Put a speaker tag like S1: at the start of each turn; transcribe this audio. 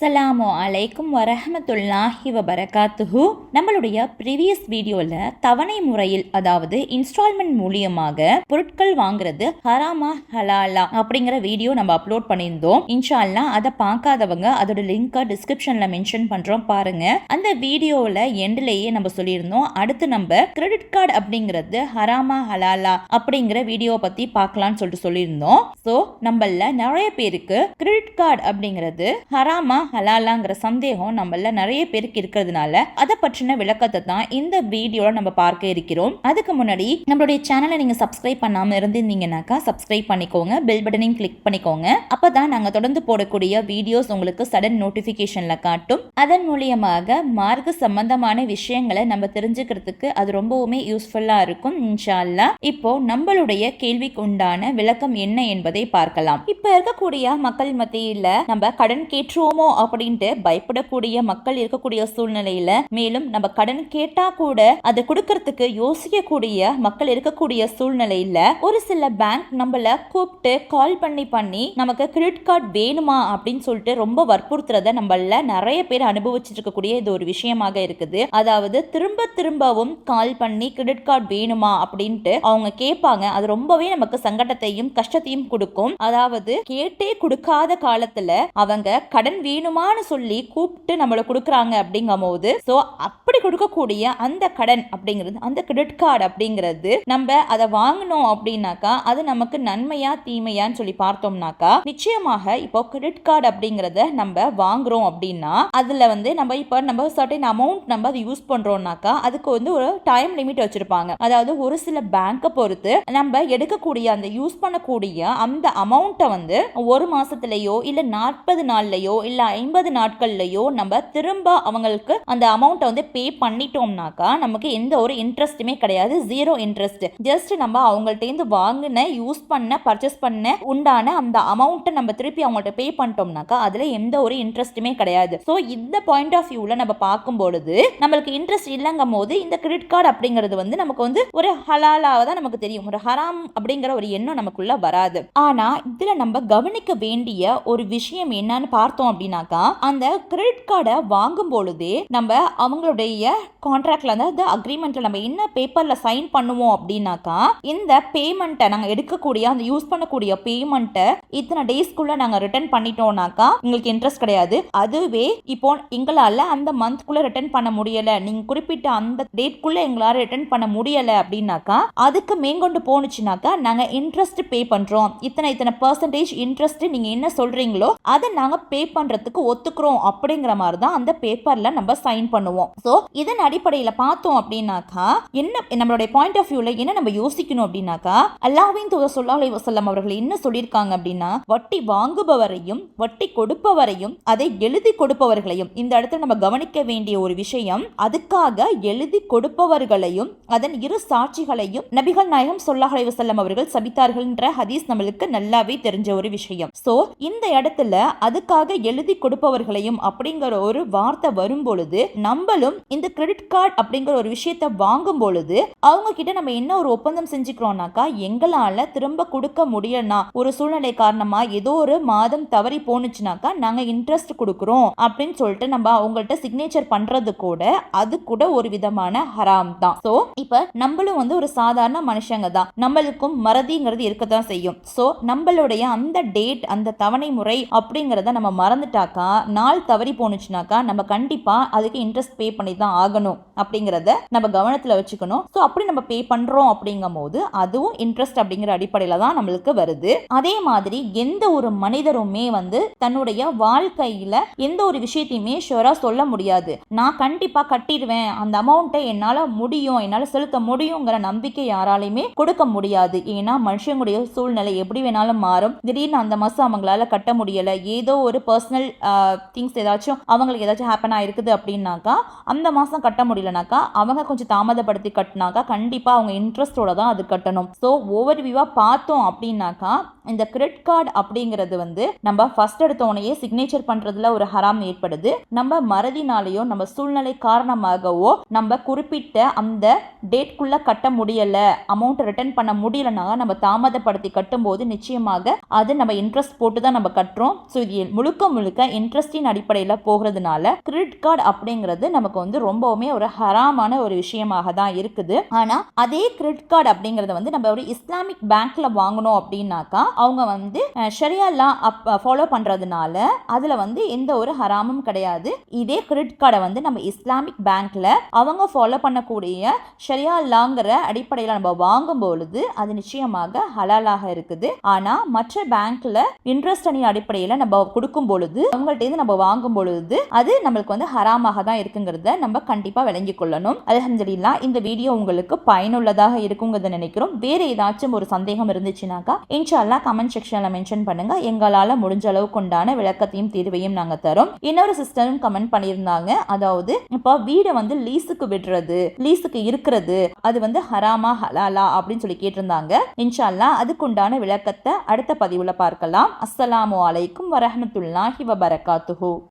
S1: அஸ்ஸலாமு அலைக்கும் வரஹமத்துல்லாஹி வபரகாத்துஹு. நம்மளுடைய ப்ரீவியஸ் வீடியோவில் தவணை முறையில் அதாவது இன்ஸ்டால்மெண்ட் மூலியமாக பொருட்கள் வாங்குறது ஹராமா ஹலாலா அப்படிங்கிற வீடியோ நம்ம அப்லோட் பண்ணியிருந்தோம். இன்ஷால்லா அதை பார்க்காதவங்க அதோட லிங்கை டிஸ்கிரிப்ஷனில் மென்ஷன் பண்ணுறோம் பாருங்க. அந்த வீடியோவில் எண்ட்லேயே நம்ம சொல்லியிருந்தோம். அடுத்து நம்ம கிரெடிட் கார்டு அப்படிங்கிறது ஹராமா ஹலாலா அப்படிங்கிற வீடியோவை பற்றி பார்க்கலாம்னு சொல்லிட்டு சொல்லியிருந்தோம். ஸோ நம்மள நிறைய பேருக்கு கிரெடிட் கார்டு அப்படிங்கிறது ஹராமா ஹலாலாங்கிற சந்தேகம் நம்மள நிறைய பேருக்கு இருக்கிறதுனால அதை பற்றின விளக்கத்தை தான் இந்த வீடியோல நம்ம பார்க்க இருக்கிறோம். அதுக்கு முன்னாடி நம்மளுடைய சேனலை நீங்க சப்ஸ்கிரைப் பண்ணாம இருந்திருந்தீங்கன்னாக்கா சப்ஸ்கிரைப் பண்ணிக்கோங்க பெல் பட்டனையும் கிளிக் பண்ணிக்கோங்க. அப்பதான் நாங்க தொடர்ந்து போடக்கூடிய வீடியோஸ் உங்களுக்கு சடன் நோட்டிபிகேஷன்ல காட்டும். அதன் மூலியமாக மார்க்க சம்பந்தமான விஷயங்களை நம்ம தெரிஞ்சுக்கிறதுக்கு அது ரொம்பவுமே யூஸ்ஃபுல்லா இருக்கும் இன்ஷால்லா. இப்போ நம்மளுடைய கேள்விக்கு உண்டான விளக்கம் என்ன என்பதை பார்க்கலாம். இப்ப இருக்கக்கூடிய மக்கள் மத்தியில நம்ம கடன் கேட்டுருவோமோ அப்படின்ட்டு பயப்படக்கூடிய மக்கள் இருக்கக்கூடிய சூழ்நிலையில மேலும் நம்ம கடன் கேட்டா கூட அதை கொடுக்கறதுக்கு யோசிக்கக்கூடிய மக்கள் இருக்கக்கூடிய சூழ்நிலையில ஒரு சில பேங்க் நம்மள கூப்பிட்டு கால் பண்ணி பண்ணி நமக்கு கிரெடிட் கார்டு வேணுமா அப்படின்னு சொல்லிட்டு ரொம்ப வற்புறுத்துறத நம்மள நிறைய பேர் அனுபவிச்சுட்டு இருக்கக்கூடிய இது ஒரு விஷயமாக இருக்குது. அதாவது திரும்ப திரும்பவும் கால் பண்ணி கிரெடிட் கார்டு வேணுமா அப்படின்ட்டு அவங்க கேட்பாங்க. அது ரொம்பவே நமக்கு சங்கடத்தையும் கஷ்டத்தையும் கொடுக்கும். அதாவது கேட்டே கொடுக்காத காலத்துல அவங்க கடன் வேணும் வேணுமான்னு சொல்லி கூப்பிட்டு நம்மளை கொடுக்குறாங்க அப்படிங்கும் போது ஸோ அப்படி கொடுக்கக்கூடிய அந்த கடன் அப்படிங்கிறது அந்த கிரெடிட் கார்டு அப்படிங்கிறது நம்ம அதை வாங்கினோம் அப்படின்னாக்கா அது நமக்கு நன்மையா தீமையான்னு சொல்லி பார்த்தோம்னாக்கா நிச்சயமாக இப்போ கிரெடிட் கார்டு அப்படிங்கிறத நம்ம வாங்குறோம் அப்படின்னா அதுல வந்து நம்ம இப்போ நம்ம சர்டன் அமௌண்ட் நம்ம அதை யூஸ் பண்றோம்னாக்கா அதுக்கு வந்து ஒரு டைம் லிமிட் வச்சிருப்பாங்க. அதாவது ஒரு சில பேங்கை பொறுத்து நம்ம எடுக்கக்கூடிய அந்த யூஸ் பண்ணக்கூடிய அந்த அமௌண்ட்டை வந்து ஒரு மாசத்துலயோ இல்ல நாற்பது நாள்லயோ இல்ல ஐம்பது நாட்கள்லயோ நம்ம திரும்ப அவங்களுக்கு அந்த அமௌண்ட்டை வந்து பே பண்ணிட்டோம்னாக்கா நமக்கு எந்த ஒரு இன்ட்ரெஸ்ட்டுமே கிடையாது ஜீரோ இன்ட்ரெஸ்ட் ஜஸ்ட் நம்ம அவங்கள்ட்டேருந்து வாங்கின யூஸ் பண்ண பர்ச்சேஸ் பண்ண உண்டான அந்த அமௌண்ட்டை நம்ம திருப்பி அவங்கள்ட்ட பே பண்ணிட்டோம்னாக்கா அதுல எந்த ஒரு இன்ட்ரெஸ்ட்டுமே கிடையாது. ஸோ இந்த பாயிண்ட் ஆஃப் வியூவில் நம்ம பார்க்கும் பொழுது நம்மளுக்கு இன்ட்ரெஸ்ட் இல்லைங்கும் போது இந்த கிரெடிட் கார்டு அப்படிங்கிறது வந்து நமக்கு வந்து ஒரு ஹலாலாக தான் நமக்கு தெரியும். ஒரு ஹராம் அப்படிங்கிற ஒரு எண்ணம் நமக்குள்ள வராது. ஆனால் இதில் நம்ம கவனிக்க வேண்டிய ஒரு விஷயம் என்னன்னு பார்த்தோம் அப்படின்னா அப்படின்னாக்கா அந்த கிரெடிட் கார்டை வாங்கும் பொழுதே நம்ம அவங்களுடைய கான்ட்ராக்ட்ல அதாவது அக்ரிமெண்ட்ல நம்ம என்ன பேப்பர்ல சைன் பண்ணுவோம் அப்படின்னாக்கா இந்த பேமெண்ட்டை நாங்க எடுக்கக்கூடிய அந்த யூஸ் பண்ணக்கூடிய பேமெண்ட்டை இத்தனை டேஸ்க்குள்ள நாங்க ரிட்டர்ன் பண்ணிட்டோம்னாக்கா உங்களுக்கு இன்ட்ரெஸ்ட் கிடையாது. அதுவே இப்போ எங்களால அந்த மந்த்குள்ள ரிட்டர்ன் பண்ண முடியல. நீங்க குறிப்பிட்ட அந்த டேட்குள்ள எங்களால ரிட்டர்ன் பண்ண முடியல அப்படின்னாக்கா அதுக்கு மேற்கொண்டு போனுச்சுனாக்கா நாங்க இன்ட்ரெஸ்ட் பே பண்றோம். இத்தனை இத்தனை பர்சன்டேஜ் இன்ட்ரெஸ்ட் நீங்க என்ன சொல்றீங்களோ அதை நாங்க பே பண்றதுக்கு ஒத்துக்கிறோம் அப்படிங்கிற மாதிரி தான் அந்த பேப்பர்ல நம்ம சைன் பண்ணுவோம். ஸோ இதன் அடிப்படையில் பார்த்தோம் அப்படின்னாக்கா என்ன நம்மளுடைய பாயிண்ட் ஆஃப் வியூல என்ன நம்ம யோசிக்கணும் அப்படின்னாக்கா அல்லாவின் தூதர் சொல்லாஹ் வசல்லம் அவர்கள் என்ன சொல்லியிருக்காங்க அப்படின்னா வட்டி வாங்குபவரையும் வட்டி கொடுப்பவரையும் அதை எழுதி கொடுப்பவர்களையும் இந்த இடத்துல நம்ம கவனிக்க வேண்டிய ஒரு விஷயம் அதுக்காக எழுதி கொடுப்பவர்களையும் அதன் இரு சாட்சிகளையும் நபிகள் நாயகம் சொல்லாஹ் வசல்லம் அவர்கள் சபித்தார்கள்ன்ற ஹதீஸ் நம்மளுக்கு நல்லாவே தெரிஞ்ச ஒரு விஷயம். சோ இந்த இடத்துல அதுக்காக எழுதி கொடுப்பவர்களையும் அப்படிங்கிற ஒரு வார்த்தை வரும் பொழுது நம்மளும் இந்த கிரெடிட் கார்டு அப்படிங்கிற ஒரு விஷயத்த வாங்கும் பொழுது அவங்க கிட்ட நம்ம என்ன ஒரு ஒப்பந்தம் செஞ்சுக்கிறோம்னாக்கா எங்களால திரும்ப கொடுக்க முடியலனா ஒரு சூழ்நிலை காரணமா ஏதோ ஒரு மாதம் தவறி போனுச்சுனாக்கா நாங்க இன்ட்ரெஸ்ட் கொடுக்குறோம் அப்படின்னு சொல்லிட்டு நம்ம அவங்கள்ட்ட சிக்னேச்சர் பண்றது கூட அது கூட ஒரு விதமான ஹராம் தான். சோ இப்ப நம்மளும் வந்து ஒரு சாதாரண மனுஷங்க தான். நம்மளுக்கும் மறதிங்கிறது இருக்கத்தான் செய்யும். சோ நம்மளுடைய அந்த டேட் அந்த தவணை முறை அப்படிங்கிறத நம்ம மறந்துட்டாக்கா நாள் தவறி போணுச்சுனாக்கா நம்ம கண்டிப்பா அதுக்கு இன்ட்ரெஸ்ட் பே பண்ணி தான் ஆகணும் அப்படிங்கிறத நம்ம கவனத்துல வச்சுக்கணும். ஸோ அப்படி நம்ம பே பண்றோம் அப்படிங்கும் போது அதுவும் இன்ட்ரெஸ்ட் அப்படிங்கிற அடிப்படையில தான் நம்மளுக்கு வருது. அதே மாதிரி எந்த ஒரு மனிதருமே வந்து தன்னுடைய வாழ்க்கையில எந்த ஒரு விஷயத்தையுமே ஷுவராக சொல்ல முடியாது. நான் கண்டிப்பா கட்டிடுவேன். அந்த அமௌண்ட்டை என்னால் முடியும். என்னால் செலுத்த முடியுங்கிற நம்பிக்கை யாராலையுமே கொடுக்க முடியாது. ஏன்னா மனுஷங்களுடைய சூழ்நிலை எப்படி வேணாலும் மாறும். திடீர்னு அந்த மாதம் அவங்களால கட்ட முடியல. ஏதோ ஒரு பர்சனல் திங்ஸ் ஏதாச்சும் அவங்களுக்கு ஏதாச்சும் ஹேப்பன் ஆயிருக்குது அப்படின்னாக்கா அந்த மாதம் கட்ட முடியலனாக்கா அவங்க கொஞ்சம் தாமதப்படுத்தி கட்டினாக்கா கண்டிப்பாக அவங்க இன்ட்ரெஸ்டோட தான் அது கட்டணும். ஸோ ஓவர் வியூவாக பார்த்தோம் அப்படின்னாக்கா இந்த கிரெடிட் கார்டு அப்படிங்கிறது வந்து நம்ம ஃபர்ஸ்ட் எடுத்த சிக்னேச்சர் பண்ணுறதுல ஒரு ஹராம் ஏற்படுது. நம்ம மறதினாலேயோ நம்ம சூழ்நிலை காரணமாகவோ நம்ம குறிப்பிட்ட அந்த டேட்குள்ளே கட்ட முடியலை அமௌண்ட் ரிட்டர்ன் பண்ண முடியலனா நம்ம தாமதப்படுத்தி கட்டும்போது நிச்சயமாக அது நம்ம இன்ட்ரெஸ்ட் போட்டு தான் நம்ம கட்டுறோம். ஸோ இது முழுக்க முழுக்க இன்ட்ரெஸ்டின் அடிப்படையில் போகிறதுனால கிரெடிட் கார்டு அப்படிங்கிறது நமக்கு வந்து ரொம்பவுமே ஒரு ஹராமான ஒரு விஷயமாக தான் இருக்குது. ஆனால் அதே கிரெடிட் கார்டு அப்படிங்கிறத வந்து நம்ம ஒரு இஸ்லாமிக் பேங்க்ல வாங்கணும் அப்படின்னாக்கா அவங்க வந்து ஷரியா லா ஃபாலோ பண்ணுறதுனால அதில் வந்து எந்த ஒரு ஹராமும் கிடையாது. இதே கிரெடிட் கார்டை வந்து நம்ம இஸ்லாமிக் பேங்க்ல அவங்க ஃபாலோ பண்ணக்கூடிய ஷரியா லாங்கிற அடிப்படையில் நம்ம வாங்கும் பொழுது அது நிச்சயமாக ஹலாலாக இருக்குது. ஆனால் மற்ற பேங்க்ல இன்ட்ரெஸ்ட் அணி அடிப்படையில் நம்ம கொடுக்கும் பொழுது அவங்கள்ட்ட இருந்து நம்ம வாங்கும் பொழுது அது நம்மளுக்கு வந்து ஹராமாக தான் இருக்குங்கிறத நம்ம கண்டிப்பாக விளங்கிக் கொள்ளணும். அலமதுல்லா இந்த வீடியோ உங்களுக்கு பயனுள்ளதாக இருக்குங்கிறத நினைக்கிறோம். வேற ஏதாச்சும் ஒரு சந்தேகம் இருந்துச்சுனாக்கா இன்ஷால்லா கமெண்ட் செக்ஷன்ல மென்ஷன் பண்ணுங்க. எங்களால் முடிஞ்ச அளவுக்கு உண்டான விளக்கத்தையும் தீர்வையும் நாங்கள் தரோம். இன்னொரு சிஸ்டரும் கமெண்ட் பண்ணியிருந்தாங்க. அதாவது இப்போ வீடை வந்து லீஸுக்கு விடுறது லீஸுக்கு இருக்கிறது அது வந்து ஹராமா ஹலாலா? அப்படின்னு சொல்லி கேட்டிருந்தாங்க. இன்ஷால்லா அதுக்குண்டான விளக்கத்தை அடுத்த பதிவுல பார்க்கலாம். அஸ்ஸலாமு அலைக்கும் வரஹமத்துல்லாஹி வபரகாத்துஹு